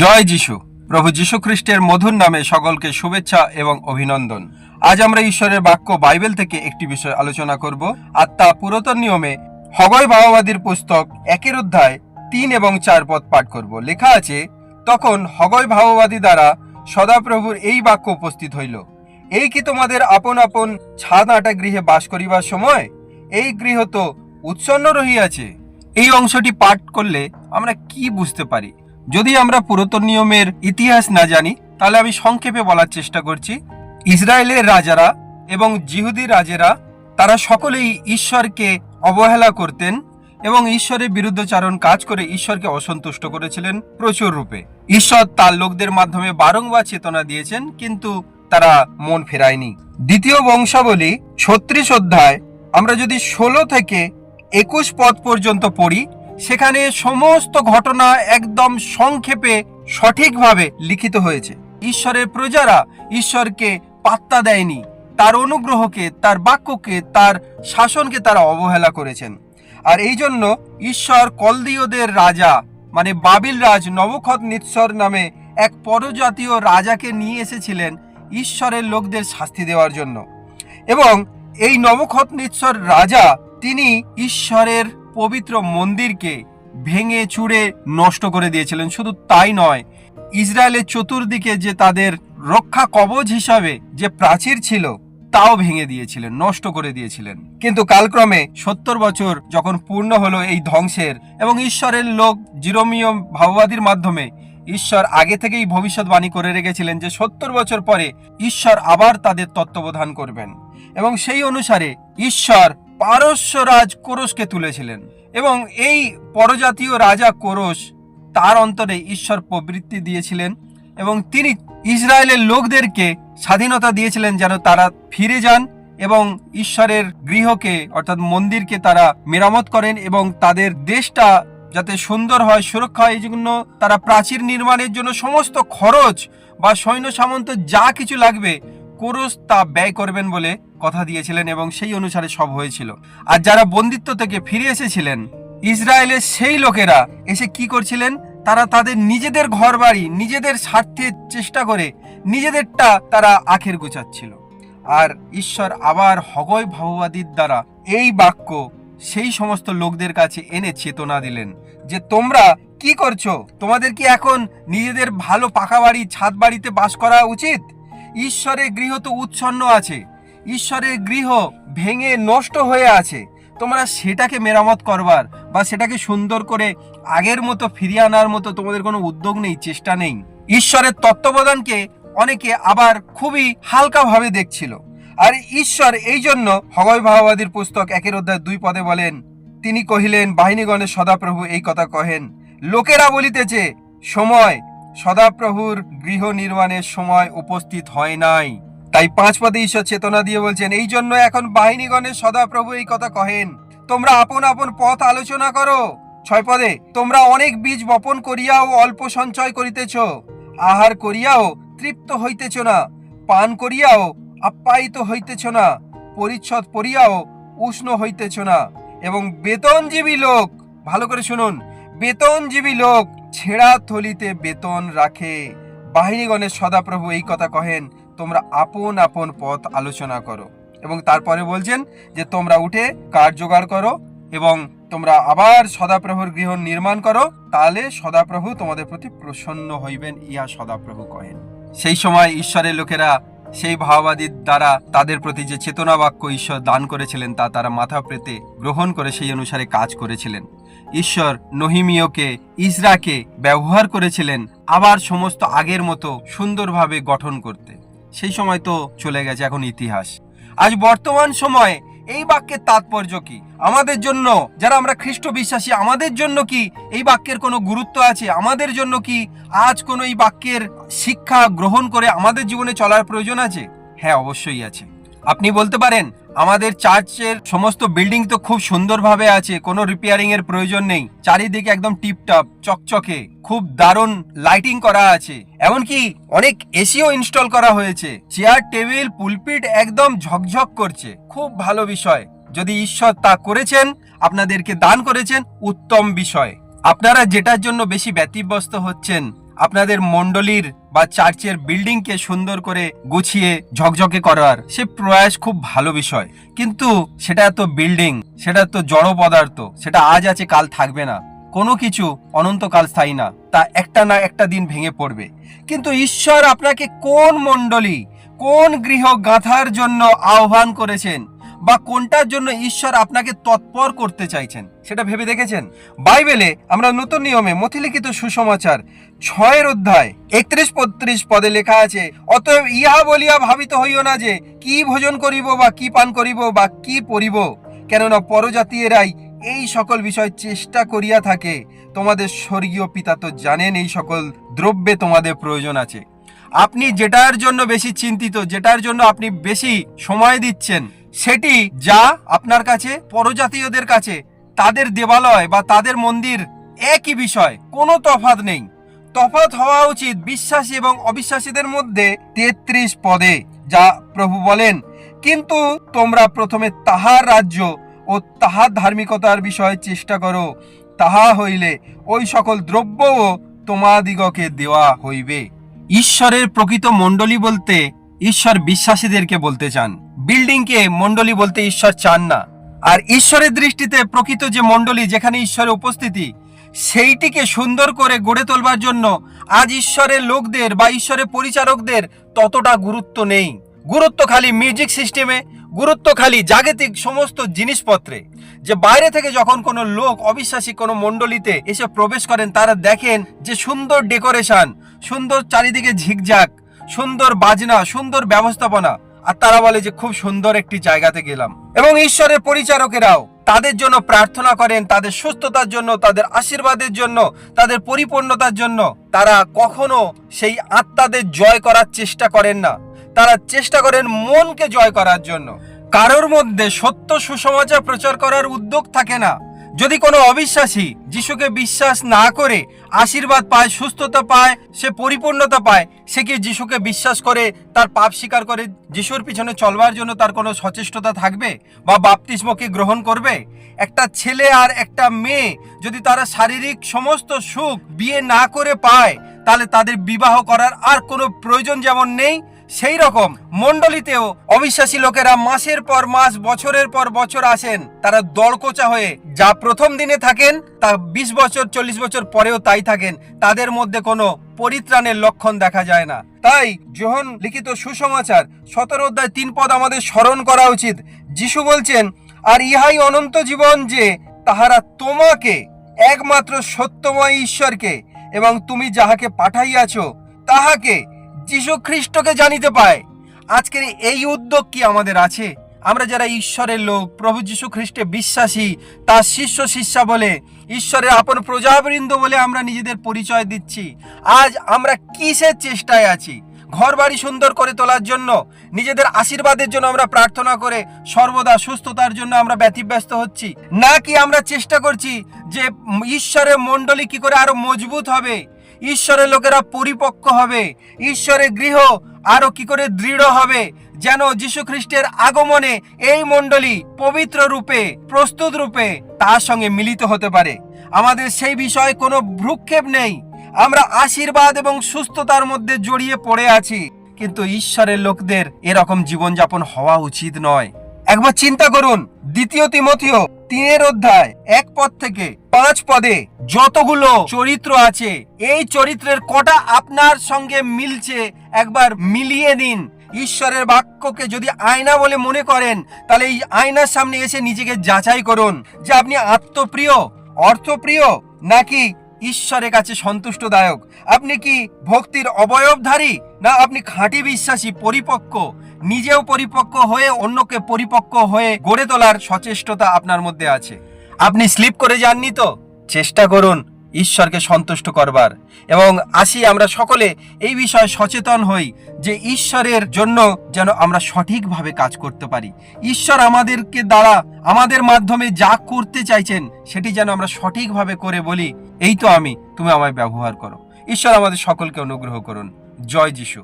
জয় যিশু। প্রভু যীশু খ্রিস্টের মধুর নামে সকলকে শুভেচ্ছা এবং অভিনন্দন। আজ আমরা ঈশ্বরের বাক্য বাইবেল থেকে একটি বিষয় আলোচনা করব। তা পুরাতন নিয়মে হগয় ভাববাদীর পুস্তক একের অধ্যায় তিন এবং চার পদ পাঠ করব। লেখা আছে, তখন হগয় ভাববাদী দ্বারা সদাপ্রভুর এই বাক্য উপস্থিত হইল। এই কি তোমাদের আপন আপন ছাদ আটা গৃহে বাস করিবার সময়? এই গৃহ তো উৎসন্ন রহিয়াছে। এই অংশটি পাঠ করলে আমরা কি বুঝতে পারি? যদি আমরা পুরাতন নিয়মের ইতিহাস না জানি, তাহলে আমি সংক্ষেপে বলার চেষ্টা করছি। ইসরায়েলের রাজারা এবং জিহুদি রাজেরা, তারা সকলেই ঈশ্বরকে অবহেলা করতেন এবং ঈশ্বরের বিরুদ্ধচারণ কাজ করে ঈশ্বরকে অসন্তুষ্ট করেছিলেন প্রচুর রূপে। ঈশ্বর তার লোকদের মাধ্যমে বারংবার চেতনা দিয়েছেন, কিন্তু তারা মন ফেরায়নি। দ্বিতীয় বংশাবলী ছত্রিশ অধ্যায়, আমরা যদি ষোলো থেকে একুশ পদ পর্যন্ত পড়ি সেখানে সমস্ত ঘটনা একদম সংক্ষেপে সঠিকভাবে লিখিত হয়েছে। ঈশ্বরের প্রজারা ঈশ্বরকে পাত্তা দেয়নি। তার অনুগ্রহকে, তার বাক্যকে, তার শাসনকে তারা অবহেলা করেছেন। আর এই জন্য ঈশ্বর কলদীয়দের রাজা মানে বাবিল রাজ নবখত নিৎসর নামে এক পরজাতীয় রাজাকে নিয়ে এসেছিলেন ঈশ্বরের লোকদের শাস্তি দেওয়ার জন্য। এবং এই নবখত নিৎসর রাজা, তিনি ঈশ্বরের পবিত্র মন্দিরকে ভেঙে চুড়ে নষ্ট করে দিয়েছিলেন। শুধু তাই নয়, ইসরায়েলের চতুর্দিকে যে তাদের রক্ষা কবচ হিসাবে যে প্রাচীর ছিল, তাও ভেঙে দিয়েছিলেন, নষ্ট করে দিয়েছিলেন। কিন্তু কালক্রমে সত্তর বছর যখন পূর্ণ হলো এই ধ্বংসের এবং ঈশ্বরের লোক জিরোমীয় ভাববাদীর মাধ্যমে ঈশ্বর আগে থেকেই ভবিষ্যৎবাণী করে রেখেছিলেন যে সত্তর বছর পরে ঈশ্বর আবার তাদের তত্ত্বাবধান করবেন। এবং সেই অনুসারে ঈশ্বর পারস্য রাজ কোরসকে তুলেছিলেন এবং এই পরজাতীয় রাজা কোরস তার অন্তরে ঈশ্বর প্রবৃত্তি দিয়েছিলেন এবং তিনি ইসরায়েলের লোকদেরকে স্বাধীনতা দিয়েছিলেন যেন তারা ফিরে যান এবং ঈশ্বরের গৃহকে অর্থাৎ মন্দিরকে তারা মেরামত করেন এবং তাদের দেশটা যাতে সুন্দর হয়, সুরক্ষা হয়, এই জন্য তারা প্রাচীর নির্মাণের জন্য সমস্ত খরচ বা সৈন্য সামন্ত যা কিছু লাগবে কোরস তা ব্যয় করবেন বলে কথা দিয়েছিলেন এবং সেই অনুসারে সব হয়েছিল। আর যারা বন্দিত্ব থেকে ফিরে এসেছিলেন, ইসরায়েলের সেই লোকেরা এসে কি করছিলেন? তারা তাদের নিজেদের ঘর বাড়ি নিজেদের স্বার্থের চেষ্টা করে নিজেদেরটা তারা আখের গুছাচ্ছিল। আর ঈশ্বর আবার হগয় ভাববাদীর দ্বারা এই বাক্য সেই সমস্ত লোকদের কাছে এনে চেতনা দিলেন যে, তোমরা কি করছ? তোমাদের কি এখন নিজেদের ভালো পাকা বাড়ি, ছাদ বাড়িতে বাস করা উচিত? ঈশ্বরের গৃহ তো উচ্ছন্ন আছে। ঈশ্বরের গৃহ ভেঙে নষ্ট হয়ে আছে। তোমরা সেটাকে মেরামত করবার বা সেটাকে সুন্দর করে আগের মতো ফিরিয়ে আনার মতো তোমাদের কোনো উদ্যোগ নেই, চেষ্টা নেই। ঈশ্বরের তত্ত্বাবধানকে অনেকে আবার খুবই হালকাভাবে দেখছিল। আর ঈশ্বর এই জন্য হগয় ভাববাদীর পুস্তক একের অধ্যায় দুই পদে বলেন, তিনি কহিলেন বাহিনীগণের সদাপ্রভু এই কথা কহেন। লোকেরা বলিতেছে, সময় সদাপ্রভুর গৃহ নির্মাণের সময় উপস্থিত হয় নাই। তাই পাঁচ পদে ঈশ্বর চেতনা দিয়ে বলছেন, এই জন্য এখন বাহিনীগণের সদাপ্রভু এই কথা কহেন। তোমরা আপন আপন পথ আলোচনা করো। ছয় পদে, তোমরা অনেক বীজ বপন করিয়াও অল্প সঞ্চয় করিতেছ। আহার করিয়াও তৃপ্ত হইতেছ না। পান করিয়াও আপ্যায়িত হইতেছ না। পরিচ্ছদ পরিয়াও উষ্ণ হইতেছ না। এবং বেতনজীবী লোক, ভালো করে শুনুন, বেতনজীবী লোক ছেঁড়া থলিতে বেতন রাখে। বাহিনীগণের সদাপ্রভু এই কথা কহেন। তোমরা আপন আপন পথ আলোচনা করো এবং তারপরে বলছেন যে তোমরা উঠে কাঠ জোগাড় করো এবং তোমরা আবার সদাপ্রভুর গৃহ নির্মাণ করো, তাহলে সদাপ্রভু তোমাদের প্রতি প্রসন্ন হইবেন, ইহা সদাপ্রভু কহেন। সেই সময় ঈশ্বরের লোকেরা সেই ভাববাদীর দ্বারা তাদের প্রতি যে চেতনা বাক্য ঈশ্বর দান করেছিলেন, তা তারা মাথা পেতে গ্রহণ করে সেই অনুসারে কাজ করেছিলেন। ঈশ্বর নহিমিয়কে ইসরাকে ব্যবহার করেছিলেন আবার সমস্ত আগের মতো সুন্দরভাবে গঠন করতে। সেই সময় তো চলে গেছে এখন ইতিহাস। আজ বর্তমান সময়ে এই বাক্যের তাৎপর্য কি? আমাদের জন্য, যারা আমরা খ্রিস্ট বিশ্বাসী, আমাদের জন্য কি এই বাক্যের কোনো গুরুত্ব আছে? আমাদের জন্য কি আজ কোনো এই বাক্যের শিক্ষা গ্রহণ করে আমাদের জীবনে চলার প্রয়োজন আছে? হ্যাঁ অবশ্যই আছে। আপনি বলতে পারেন, আমাদের চার্চের সমস্ত বিল্ডিং তো খুব সুন্দরভাবে আছে, কোনো রিপেয়ারিং এর প্রয়োজন নেই। চারিদিকে একদম টিপটপ, চকচকে, খুব দারুণ লাইটিং করা আছে। এমনকি অনেক এসিও ইনস্টল করা হয়েছে। চেয়ার টেবিল পুলপিট একদম ঝকঝক করছে। খুব ভালো বিষয়। যদি ঈশ্বর তা করেছেন, আপনাদেরকে দান করেছেন, উত্তম বিষয়। আপনারা যেটার জন্য বেশি ব্যতিব্যস্ত হচ্ছেন, আপনাদের মণ্ডলীর বা চার্চের বিল্ডিংকে সুন্দর করে গুছিয়ে ঝকঝকে করার সে প্রয়াস খুব ভালো বিষয়। কিন্তু সেটা এত বিল্ডিং, সেটা তো জড় পদার্থ সেটা আজ আছে, কাল থাকবে না। কোনো কিছু অনন্তকাল স্থায়ী না, তা একটা না একটা দিন ভেঙে পড়বে। কিন্তু ঈশ্বর আপনাকে কোন মণ্ডলী, কোন গৃহ গাঁথার জন্য আহ্বান করেছেন? বা কোনটার জন্য ঈশ্বর আপনাকে তৎপর করতে চাইছেন, সেটা ভেবে দেখেছেন? বাইবেলে আমরা নতুন নিয়মে মথিলিখিত সুসমাচার ছয়ের অধ্যায় একত্রিশ বত্রিশ পদে লেখা আছে, অতএব ইহা বলিয়া ভাবিত হইও না যে কি ভোজন করিব বা কি পান করিব বা কি পরিব কেননা পরজাতীয়রাই এই সকল বিষয় চেষ্টা করিয়া থাকে। তোমাদের স্বর্গীয় পিতা তো জানেন এই সকল দ্রব্যে তোমাদের প্রয়োজন আছে। আপনি যেটার জন্য বেশি চিন্তিত, যেটার জন্য আপনি বেশি সময় দিচ্ছেন সেটি যা আপনার কাছে, পরজাতীয়দের কাছে, তাদের দেবালয় বা তাদের মন্দির একই বিষয়, কোনো তফাত নেই। তফাত হওয়া উচিত বিশ্বাসী এবং অবিশ্বাসীদের মধ্যে তেত্রিশ পদে, যা প্রভু বলেন। কিন্তু তোমরা প্রথমে তাহার রাজ্য ও তাহার ধার্মিকতার বিষয়ে চেষ্টা করো। তাহা হইলে ওই সকল দ্রব্যও তোমাদিগকে দেওয়া হইবে। ঈশ্বরের প্রকৃত মণ্ডলী বলতে ঈশ্বর বিশ্বাসীদেরকে বলতে চান। বিল্ডিংকে মণ্ডলী বলতে ঈশ্বর চান না। আর ঈশ্বরের দৃষ্টিতে প্রকৃত যে মণ্ডলী যেখানে ঈশ্বরের উপস্থিতি, সেইটিকে সুন্দর করে গড়ে তোলবার জন্য আজ ঈশ্বরের লোকদের বা ঈশ্বরের পরিচারকদের ততটা গুরুত্ব নেই। গুরুত্ব খালি মিউজিক সিস্টেমে, গুরুত্ব খালি জাগতিক সমস্ত জিনিসপত্রে। যে বাইরে থেকে যখন কোনো লোক, অবিশ্বাসী কোনো মণ্ডলীতে এসে প্রবেশ করেন, তারা দেখেন যে সুন্দর ডেকোরেশন, সুন্দর চারিদিকে ঝিকঝাক, সুন্দর বাজনা, সুন্দর ব্যবস্থাপনা আর তারা বলে যে খুব সুন্দর একটি জায়গাতে গেলাম। এবং ঈশ্বরের পরিচারকেরাও তাদের জন্য প্রার্থনা করেন, তাদের সুস্থতার জন্য, তাদের আশীর্বাদের জন্য, তাদের পরিপূর্ণতার জন্য। তারা কখনো সেই আত্মাদের জয় করার চেষ্টা করেন না। তারা চেষ্টা করেন মনকে জয় করার জন্য। কারোর মধ্যে সত্য সুসমাচার প্রচার করার উদ্যোগ থাকে না। যদি কোনো অবিশ্বাসী যিশুকে বিশ্বাস না করে আশীর্বাদ পায়, সুস্থতা পায়, সে পরিপূর্ণতা পায়। সে কি যিশুকে বিশ্বাস করে, তার পাপ স্বীকার করে যিশুর পিছনে চলবার জন্য তার কোনো সচেষ্টতা থাকবে? বা বাপতিস্মকে গ্রহণ করবে? একটা ছেলে আর একটা মেয়ে যদি তারা শারীরিক সমস্ত সুখ বিয়ে না করে পায়, তাহলে তাদের বিবাহ করার আর কোনো প্রয়োজন যেমন নেই সেই রকম মণ্ডলীতেও অবিশ্বাসী লোকেরা মাসের পর মাস, বছরের পর বছর আসেন। তারা দড়কোচা হয়ে যা প্রথম দিনে থাকেন, তা বিশ বছর, চল্লিশ বছর পরেও তাই থাকেন। তাদের মধ্যে কোনো পরিত্রাণের লক্ষণ দেখা যায় না। তাই যোহন লিখিত সুসমাচার সতেরো অধ্যায় তিন পদ আমাদের স্মরণ করা উচিত। যিশু বলছেন, আর ইহাই অনন্ত জীবন যে তাহারা তোমাকে, একমাত্র সত্যময় ঈশ্বরকে, এবং তুমি যাহাকে পাঠাইয়াছ, তাহাকে যীশু খ্রিস্টকে জানিতে পায়। আজকের এই উদ্যোগ কি আমাদের আছে? আমরা যারা ঈশ্বরের লোক, প্রভু যীশু খ্রিস্টে বিশ্বাসী, তার শিষ্য শিষ্যা বলে, ঈশ্বরের আপন প্রজাবৃন্দ বলে আমরা নিজেদের পরিচয় দিচ্ছি। আজ আমরা কিসের চেষ্টায় আছি? ঘর বাড়ি সুন্দর করে তোলার জন্য, নিজেদের আশীর্বাদের জন্য আমরা প্রার্থনা করে, সর্বদা সুস্থতার জন্য আমরা ব্যতিব্যস্ত হচ্ছি। নাকি আমরা চেষ্টা করছি যে ঈশ্বরের মণ্ডলী কি করে আরও মজবুত হবে? ঈশ্বরের লোকেরা পরিপক্ক হবে। ঈশ্বরের গৃহ আরও কি করে দৃঢ় হবে? যেন যীশু খ্রিস্টের আগমনে এই মণ্ডলী পবিত্র রূপে, প্রস্তুত রূপে তার সঙ্গে মিলিত হতে পারে। আমাদের সেই বিষয়ে কোনো ভ্রুক্ষেপ নেই। আমরা আশীর্বাদ এবং সুস্থতার মধ্যে জড়িয়ে পড়ে আছি। কিন্তু ঈশ্বরের লোকদের এরকম জীবনযাপন হওয়া উচিত নয়। একবার চিন্তা করুন, দ্বিতীয় তিমথিও তিনের অধ্যায়, এক পদ থেকে পাঁচ পদে যতগুলো চরিত্র আছে, এই চরিত্রের কটা আপনার সঙ্গে মিলছে একবার মিলিয়ে দিন ঈশ্বরের বাক্যকে যদি আয়না বলে মনে করেন, তাহলে এই আয়নার সামনে এসে নিজেকে যাচাই করুন যে আপনি আত্মপ্রিয়, অর্থপ্রিয়, নাকি ঈশ্বরের কাছে সন্তুষ্টদায়ক। আপনি কি ভক্তির অবয়বধারী, না আপনি খাঁটি বিশ্বাসী, পরিপক্ক? নিজেও পরিপক্ক হয়ে অন্যকে পরিপক্ক হয়ে গড়ে তোলার সচেষ্টতা আপনার মধ্যে আছে। আপনি স্লিপ করে যাননি তো? চেষ্টা করুন, ঈশ্বরকে সন্তুষ্ট করবার। এবং আসি আমরা সকলে এই বিষয়ে সচেতন হই যে ঈশ্বরের জন্য যেন আমরা সঠিকভাবে কাজ করতে পারি। ঈশ্বর আমাদেরকে দ্বারা, আমাদের মাধ্যমে যা করতে চাইছেন, সেটি যেন আমরা সঠিকভাবে করে বলি। এই তো আমি, তুমি আমায় ব্যবহার করো। ঈশ্বর আমাদের সকলকে অনুগ্রহ করুন। জয় যিশু।